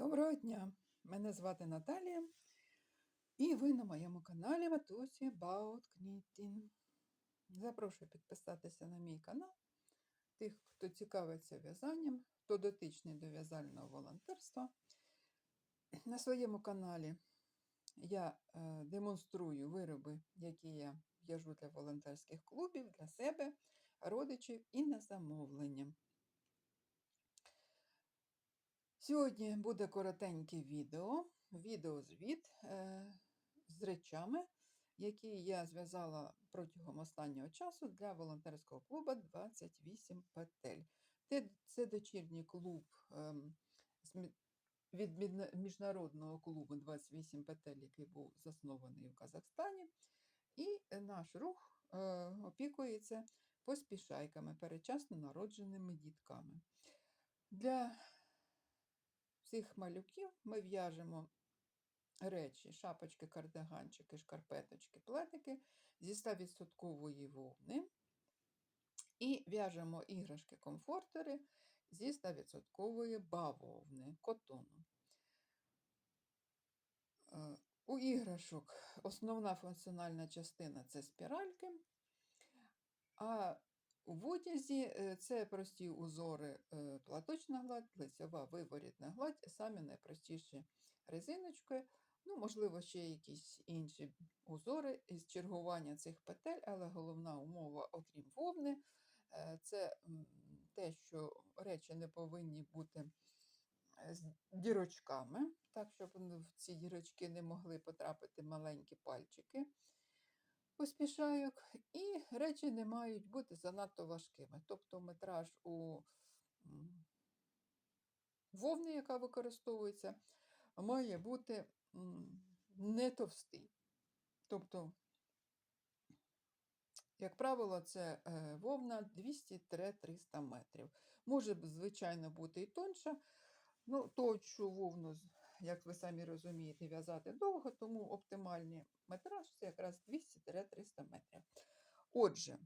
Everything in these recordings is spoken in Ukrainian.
Доброго дня! Мене звати Наталія, і ви на моєму каналі Матусі Knitting. Запрошую підписатися на мій канал. Тих, хто цікавиться в'язанням, хто дотичний до в'язального волонтерства. На своєму каналі я е, демонструю вироби, які я в'яжу для волонтерських клубів, для себе, родичів і на замовлення. Сьогодні буде коротеньке відео, відеозвіт е, з речами, які я зв'язала протягом останнього часу для волонтерського клубу 28 петель. Це дочірній клуб ем, від міжнародного клубу 28 петель, який був заснований в Казахстані. І наш рух е, опікується поспішайками, перечасно народженими дітками. Для цих малюків ми в'яжемо речі, шапочки, кардиганчики, шкарпеточки, плетики зі 100% вовни. І в'яжемо іграшки-комфортери зі 100% бавовни, котону. Е, У іграшок основна функціональна частина це спіральки, а в одязі е, це прості узори е, платочна гладь, лицьова виворітна гладь, самі найпростіші резиночки. Ну, можливо, ще якісь інші узори із чергування цих петель, але головна умова, окрім вовни, е, це те, що речі не повинні бути з дірочками, так, щоб в ці дірочки не могли потрапити маленькі пальчики поспішайок, і речі не мають бути занадто важкими. Тобто метраж у вовни, яка використовується, має бути не товстий. Тобто, як правило, це е, вовна 200-300 метрів. Може, звичайно, бути і тонша. Ну, точу вовну, як ви самі розумієте, в'язати довго, тому оптимальний метраж це якраз 200-300 метрів. Отже,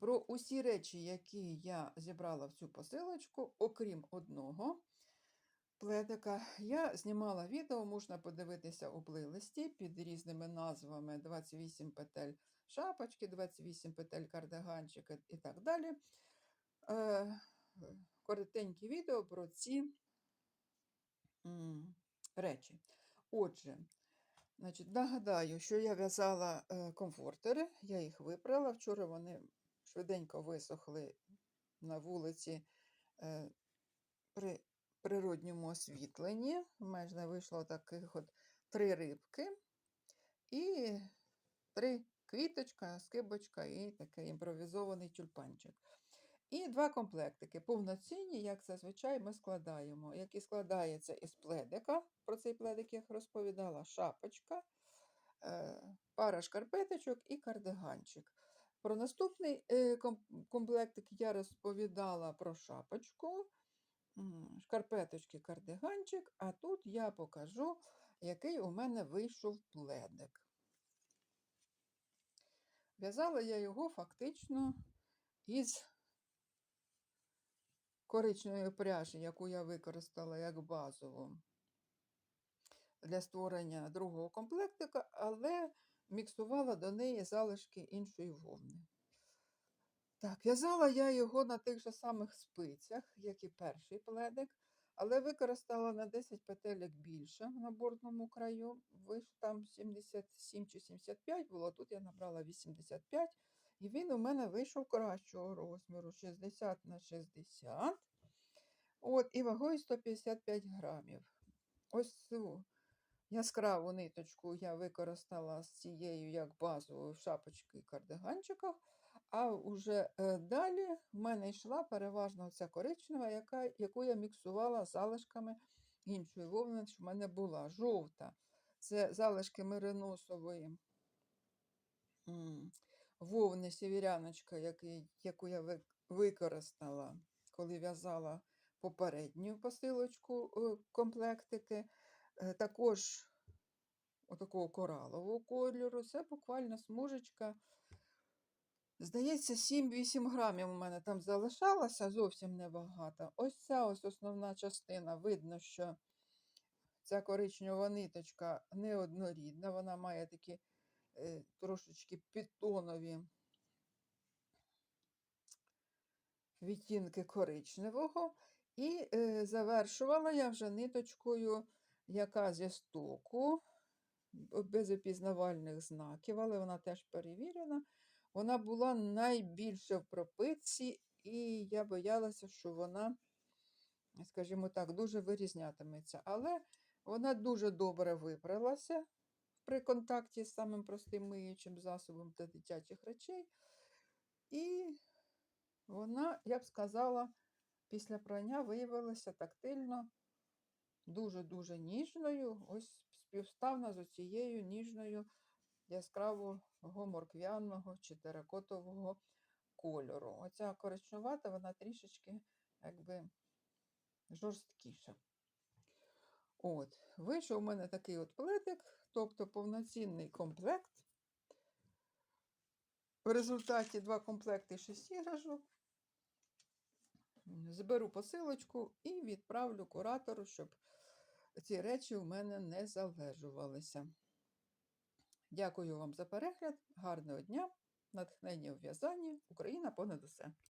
про усі речі, які я зібрала в цю посилочку, окрім одного пледика, я знімала відео, можна подивитися у плейлисті під різними назвами 28 петель шапочки, 28 петель кардиганчика і так далі. Е, коротеньке відео про ці речі. Отже, значить, нагадаю, що я в'язала е, комфортери, я їх випрала. Вчора вони швиденько висохли на вулиці е, при природньому освітленні. У мене вийшло таких от три рибки і три квіточка, скибочка і такий імпровізований тюльпанчик. І два комплектики повноцінні, як зазвичай ми складаємо, які складаються із пледика. Про цей пледик я розповідала, шапочка, е, пара шкарпеточок і кардиганчик. Про наступний е, комплектик я розповідала про шапочку, шкарпеточки, кардиганчик, а тут я покажу, який у мене вийшов пледик. В'язала я його фактично із коричневої пряжі, яку я використала як базову для створення другого комплектика, але міксувала до неї залишки іншої вовни. Так, в'язала я його на тих же самих спицях, як і перший пледик, але використала на 10 петелек більше в наборному краю. Вийшло там 77 чи 75 було, тут я набрала 85, і він у мене вийшов кращого розміру 60 на 60. От, і вагою 155 грамів. Ось цю яскраву ниточку я використала з цією як базовою в шапочки і кардиганчиках, а вже е, далі в мене йшла переважно ця коричнева, яка, яку я міксувала залишками іншої вовни, що в мене була жовта. Це залишки мериносової вовни сєвєряночка, який- яку я використала, коли в'язала попередню посилочку е, комплектики. Е, Також отакого коралового кольору. Це буквально смужечка Здається, 7-8 грамів у мене там залишалося, зовсім небагато. Ось ця ось основна частина. Видно, що ця коричнева ниточка неоднорідна, вона має такі трошечки підтонові відтінки коричневого. І е, завершувала я вже ниточкою, яка зі стоку, без опізнавальних знаків, але вона теж перевірена. Вона була найбільше в пропитці, і я боялася, що вона, скажімо так, дуже вирізнятиметься. Але вона дуже добре випралася при контакті з самим простим миючим засобом для дитячих речей. І вона, я б сказала, після прання виявилася тактильно дуже-дуже ніжною, ось співставна з оцією ніжною яскравого морквяного чи теракотового кольору. Оця коричневата, вона трішечки якби жорсткіша. От, вийшов у мене такий от плетик, тобто повноцінний комплект. В результаті два комплекти 6 іграшок. Зберу посилочку і відправлю куратору, щоб ці речі у мене не залежувалися. Дякую вам за перегляд, гарного дня, натхнення у в'язанні. Україна понад усе.